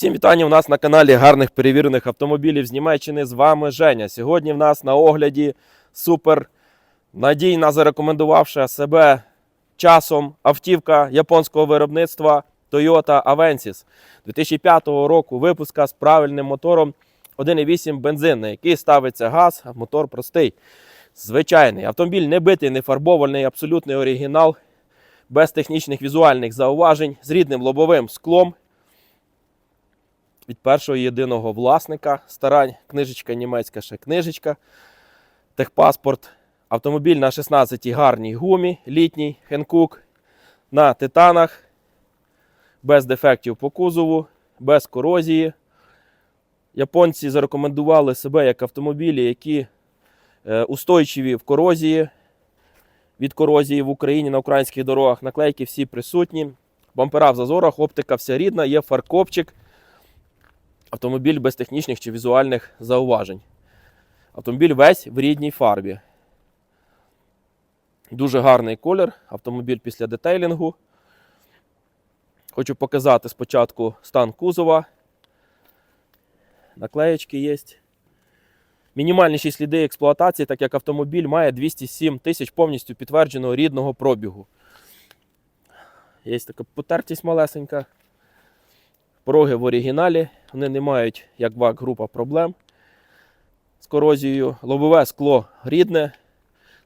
Всім вітання у нас на каналі гарних перевірених автомобілів з Німеччини. З вами Женя. Сьогодні в нас на огляді супер надійна, зарекомендувавши себе часом автівка японського виробництва Toyota Avensis 2005 року випуска з правильним мотором 1,8 бензин, на який ставиться газ, а мотор простий. Звичайний. Автомобіль не битий, не фарбований, абсолютний оригінал, без технічних візуальних зауважень, з рідним лобовим склом від першого єдиного власника. Старань, книжечка німецька, ще книжечка, техпаспорт. Автомобіль на 16-й гарній гумі, літній Хенкук, на титанах, без дефектів по кузову, без корозії. Японці зарекомендували себе як автомобілі, які е, устойчиві в корозії. Від корозії в Україні на українських дорогах наклейки всі присутні. Бампера в зазорах, оптика вся рідна, є фаркопчик. Автомобіль без технічних чи візуальних зауважень. Автомобіль весь в рідній фарбі. Дуже гарний колір. Автомобіль після детейлінгу. Хочу показати спочатку стан кузова. Наклеєчки є. Мінімальніші сліди експлуатації, так як автомобіль має 207 тисяч повністю підтвердженого рідного пробігу. Є така потертість малесенька. Пороги в оригіналі, вони не мають, як ВАК група, проблем з корозією. Лобове скло рідне,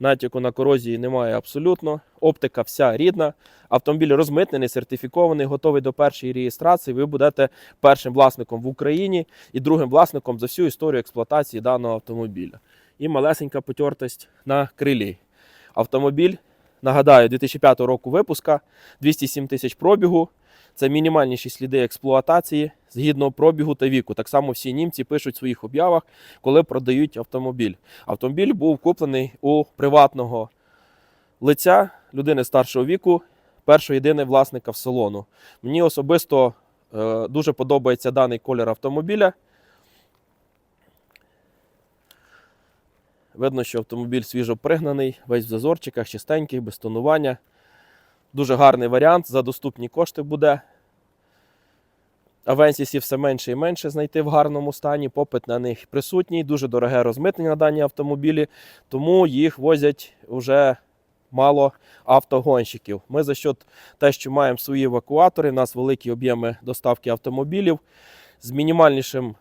натяку на корозії немає абсолютно. Оптика вся рідна. Автомобіль розмитнений, сертифікований, готовий до першої реєстрації. Ви будете першим власником в Україні і другим власником за всю історію експлуатації даного автомобіля. І малесенька потертость на крилі. Автомобіль, нагадаю, 2005 року випуска, 207 тисяч пробігу. Це мінімальніші сліди експлуатації згідно пробігу та віку. Так само всі німці пишуть в своїх об'явах, коли продають автомобіль. Автомобіль був куплений у приватного лиця людини старшого віку, першого єдиного власника в салону. Мені особисто е, дуже подобається даний колір автомобіля. Видно, що автомобіль свіжо пригнаний, весь в зазорчиках, чистенький, без тонування. Дуже гарний варіант, за доступні кошти буде. Авенсісів все менше і менше знайти в гарному стані. Попит на них присутній, дуже дороге розмитнення на дані автомобілі, тому їх возять вже мало автогонщиків. Ми за счет те, що маємо свої евакуатори, у нас великі об'єми доставки автомобілів. З мінімальнішим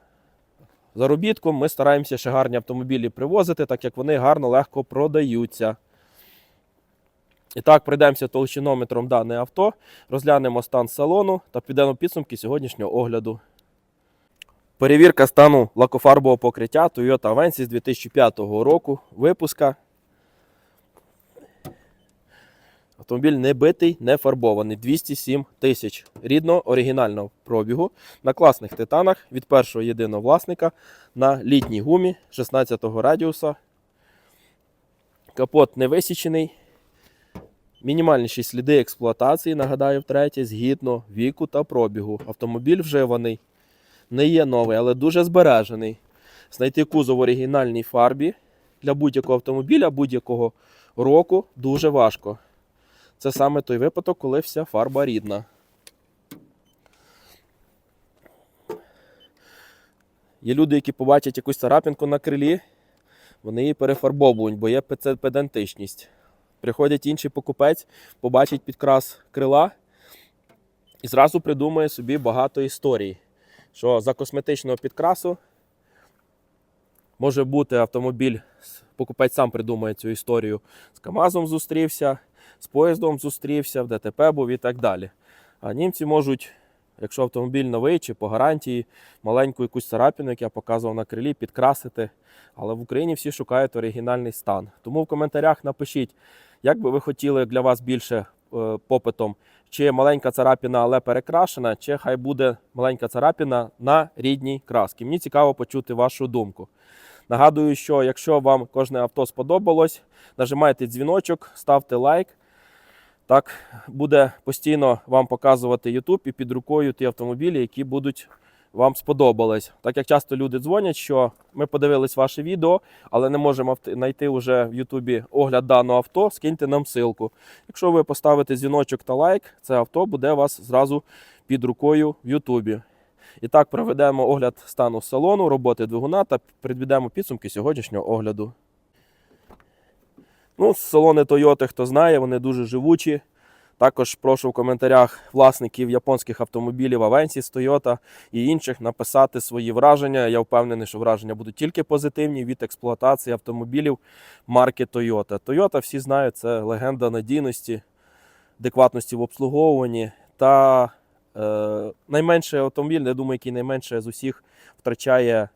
заробітком ми стараємося ще гарні автомобілі привозити, так як вони гарно легко продаються. І так, пройдемося толщинометром дане авто, розглянемо стан салону та підемо підсумки сьогоднішнього огляду. Перевірка стану лакофарбового покриття Toyota Avensis 2005 року випуска. Автомобіль не битий, не фарбований. 207 тисяч рідного оригінального пробігу на класних титанах від першого єдиного власника на літній гумі 16-го радіуса. Капот не висічений. Мінімальніші сліди експлуатації, нагадаю, втретє, згідно віку та пробігу. Автомобіль вживаний, не є новий, але дуже збережений. Знайти кузов в оригінальній фарбі для будь-якого автомобіля будь-якого року дуже важко. Це саме той випадок, коли вся фарба рідна. Є люди, які побачать якусь царапинку на крилі, вони її перефарбовують, бо є пе- педантичність. Приходить інший покупець, побачить підкрас крила і зразу придумує собі багато історій, що за косметичного підкрасу може бути автомобіль, покупець сам придумує цю історію. З КАМАЗом зустрівся, з поїздом зустрівся, в ДТП був і так далі. А німці можуть, якщо автомобіль новий чи по гарантії, маленьку якусь царапину, як я показував на крилі, підкрасити. Але в Україні всі шукають оригінальний стан. Тому в коментарях напишіть, як би ви хотіли для вас більше е, попитом, чи маленька царапіна, але перекрашена, чи хай буде маленька царапіна на рідній краски. Мені цікаво почути вашу думку. Нагадую, що якщо вам кожне авто сподобалось, нажимайте дзвіночок, ставте лайк. Так буде постійно вам показувати YouTube і під рукою ті автомобілі, які будуть вам сподобались. Так як часто люди дзвонять, що ми подивились ваше відео, але не можемо знайти вже в Ютубі огляд даного авто, скиньте нам ссылку. Якщо ви поставите дзвіночок та лайк, це авто буде у вас зразу під рукою в Ютубі. І так проведемо огляд стану салону, роботи двигуна та підведемо підсумки сьогоднішнього огляду. Ну, салони Toyota, хто знає, вони дуже живучі. Також прошу в коментарях власників японських автомобілів Avensis, Toyota і інших написати свої враження. Я впевнений, що враження будуть тільки позитивні від експлуатації автомобілів марки Toyota. Toyota, всі знають, це легенда надійності, адекватності в обслуговуванні та е, найменший автомобіль, я думаю, який найменше з усіх втрачає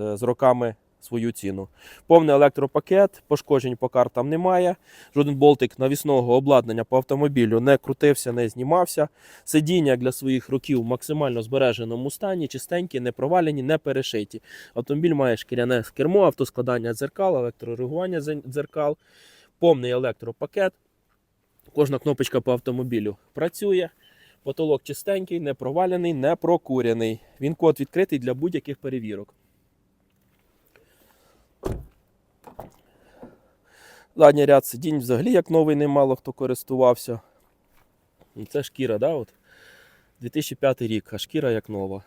е, з роками свою ціну. Повний електропакет, пошкоджень по картам немає. Жоден болтик навісного обладнання по автомобілю не крутився, не знімався. Сидіння для своїх років в максимально збереженому стані, чистенькі, не провалені, не перешиті. Автомобіль має шкіряне кермо, автоскладання дзеркал, електрорегулювання дзен- дзеркал, повний електропакет. Кожна кнопочка по автомобілю працює. Потолок чистенький, не провалений, не прокуряний. Він код відкритий для будь-яких перевірок. Задній ряд сидінь взагалі як новий, немало хто користувався. І Це шкіра, да? От? 2005 рік, а шкіра як нова.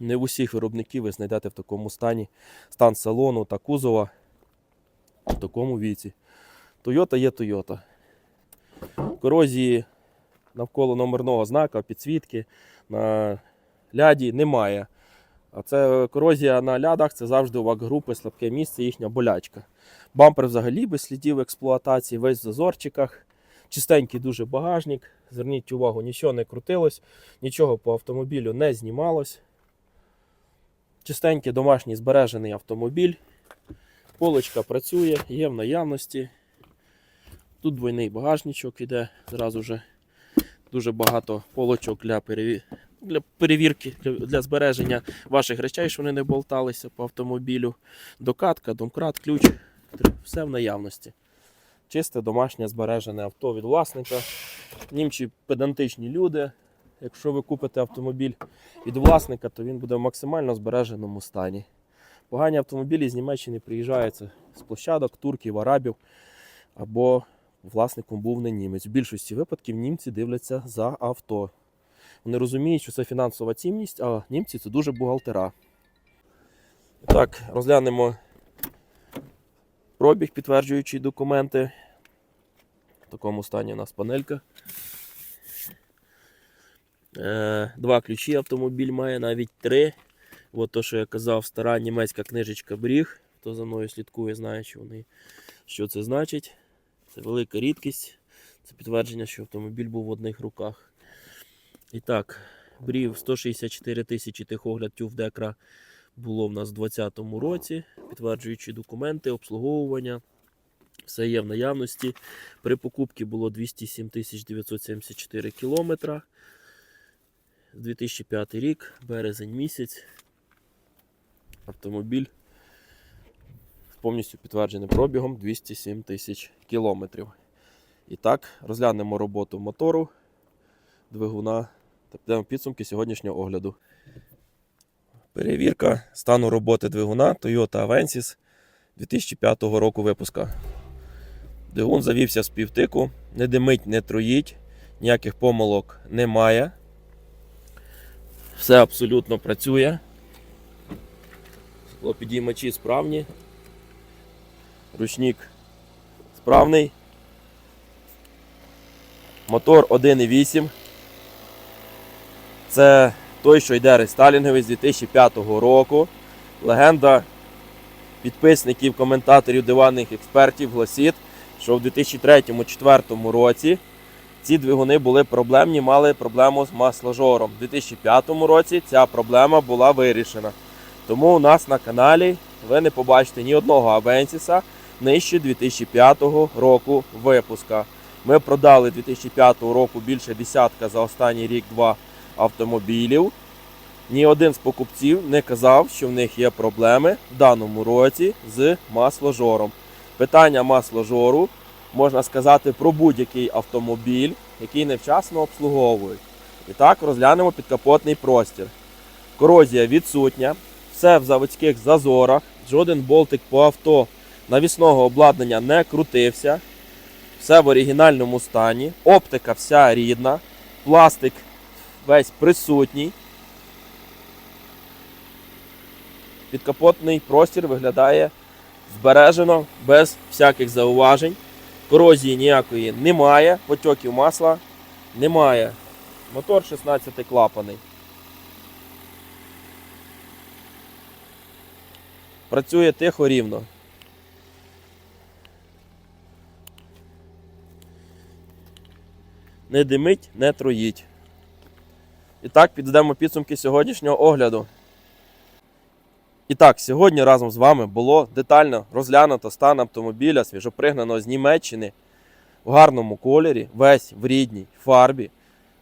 Не в усіх виробників ви знайдете в такому стані стан салону та кузова в такому віці. Toyota є Toyota. Корозії навколо номерного знака, підсвітки на ляді немає. А це корозія на лядах це завжди у вак-групи, слабке місце, їхня болячка. Бампер взагалі без слідів експлуатації, весь в зазорчиках. Чистенький дуже багажник. Зверніть увагу, нічого не крутилось, нічого по автомобілю не знімалось. Чистенький домашній збережений автомобіль. Полочка працює, є в наявності. Тут двойний багажничок іде, зразу же дуже багато полочок для, переві... для перевірки, для, збереження ваших речей, щоб вони не болталися по автомобілю. Докатка, домкрат, ключ, все в наявності. Чисте домашнє збережене авто від власника. Німчі педантичні люди. Якщо ви купите автомобіль від власника, то він буде в максимально збереженому стані. Погані автомобілі з Німеччини приїжджаються з площадок, турків, арабів або власником був не німець. В більшості випадків німці дивляться за авто. Вони розуміють, що це фінансова цінність, а німці це дуже бухгалтера. Так, розглянемо пробіг, підтверджуючи документи. В такому стані у нас панелька. Е, Два ключі автомобіль має, навіть три. От то, що я казав, стара німецька книжечка Бріг. Хто за мною слідкує, знає, що, вони, що це значить. Це велика рідкість. Це підтвердження, що автомобіль був в одних руках. І так, брів 164 тисячі тихогляд тюв декра було в нас у 2020 році, підтверджуючи документи, обслуговування. Все є в наявності. При покупці було 207 тисяч 974 кілометра. 2005 рік, березень місяць. Автомобіль повністю підтвердженим пробігом 207 тисяч кілометрів. І так, розглянемо роботу мотору, двигуна та підемо підсумки сьогоднішнього огляду. Перевірка стану роботи двигуна Toyota Avensis 2005 року випуска. Двигун завівся з півтику, не димить, не троїть, ніяких помилок немає. Все абсолютно працює. Склопідіймачі справні. Ручник справний. Мотор 1.8. Це той, що йде рестайлінговий з 2005 року. Легенда підписників, коментаторів, диванних експертів гласить, що в 2003-2004 році ці двигуни були проблемні, мали проблему з масложором. У 2005 році ця проблема була вирішена. Тому у нас на каналі ви не побачите ні одного Авенсіса нижче 2005 року випуска. Ми продали 2005 року більше десятка за останній рік-два автомобілів. Ні один з покупців не казав, що в них є проблеми в даному році з масложором. Питання масложору можна сказати про будь-який автомобіль, який невчасно обслуговують. І так розглянемо підкапотний простір. Корозія відсутня, все в заводських зазорах, жоден болтик по авто навісного обладнання не крутився. Все в оригінальному стані, оптика вся рідна, пластик весь присутній. Підкапотний простір виглядає збережено, без всяких зауважень. Корозії ніякої немає, потьоків масла немає. Мотор 16 клапаний. Працює тихо рівно. Не димить, не троїть. І так, підведемо підсумки сьогоднішнього огляду. І так, сьогодні разом з вами було детально розглянуто стан автомобіля, свіжопригнаного з Німеччини в гарному кольорі, весь в рідній фарбі.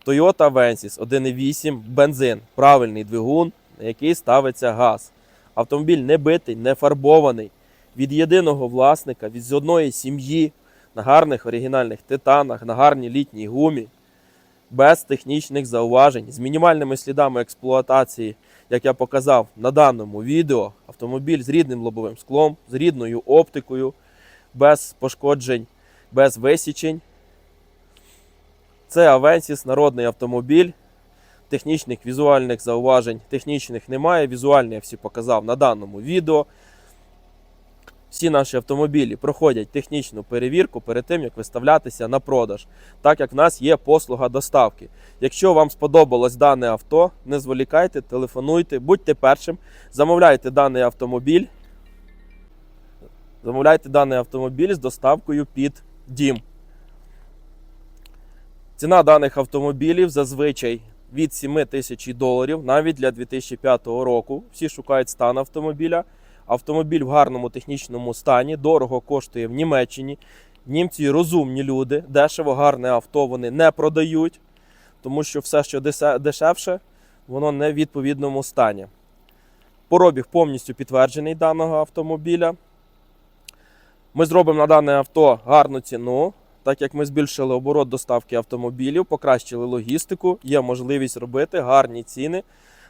Toyota Avensis 1.8 бензин, правильний двигун, на який ставиться газ. Автомобіль не битий, не фарбований. Від єдиного власника, від одної сім'ї, на гарних оригінальних титанах, на гарній літній гумі, без технічних зауважень, з мінімальними слідами експлуатації, як я показав на даному відео. Автомобіль з рідним лобовим склом, з рідною оптикою, без пошкоджень, без висічень. Це Avensis, народний автомобіль. Технічних візуальних зауважень технічних немає. Візуальні я всі показав на даному відео. Всі наші автомобілі проходять технічну перевірку перед тим, як виставлятися на продаж, так як в нас є послуга доставки. Якщо вам сподобалось дане авто, не зволікайте, телефонуйте, будьте першим, замовляйте даний автомобіль. Замовляйте даний автомобіль з доставкою під дім. Ціна даних автомобілів зазвичай від 7 тисяч доларів, навіть для 2005 року. Всі шукають стан автомобіля. Автомобіль в гарному технічному стані, дорого коштує в Німеччині. Німці розумні люди, дешево, гарне авто вони не продають, тому що все, що дешевше, воно не в відповідному стані. Поробіг повністю підтверджений даного автомобіля. Ми зробимо на дане авто гарну ціну, так як ми збільшили оборот доставки автомобілів, покращили логістику, є можливість робити гарні ціни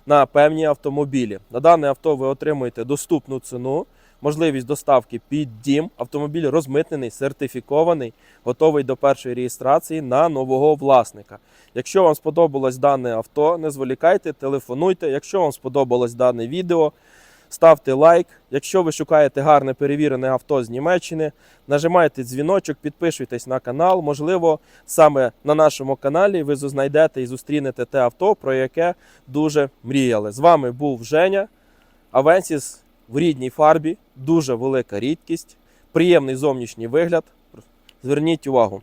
на певні автомобілі. На дане авто ви отримуєте доступну ціну, можливість доставки під дім. Автомобіль розмитнений, сертифікований, готовий до першої реєстрації на нового власника. Якщо вам сподобалось дане авто, не зволікайте, телефонуйте. Якщо вам сподобалось дане відео, ставте лайк. Якщо ви шукаєте гарне перевірене авто з Німеччини, нажимайте дзвіночок, підписуйтесь на канал. Можливо, саме на нашому каналі ви знайдете і зустрінете те авто, про яке дуже мріяли. З вами був Женя. Авенсіс в рідній фарбі, дуже велика рідкість, приємний зовнішній вигляд. Зверніть увагу.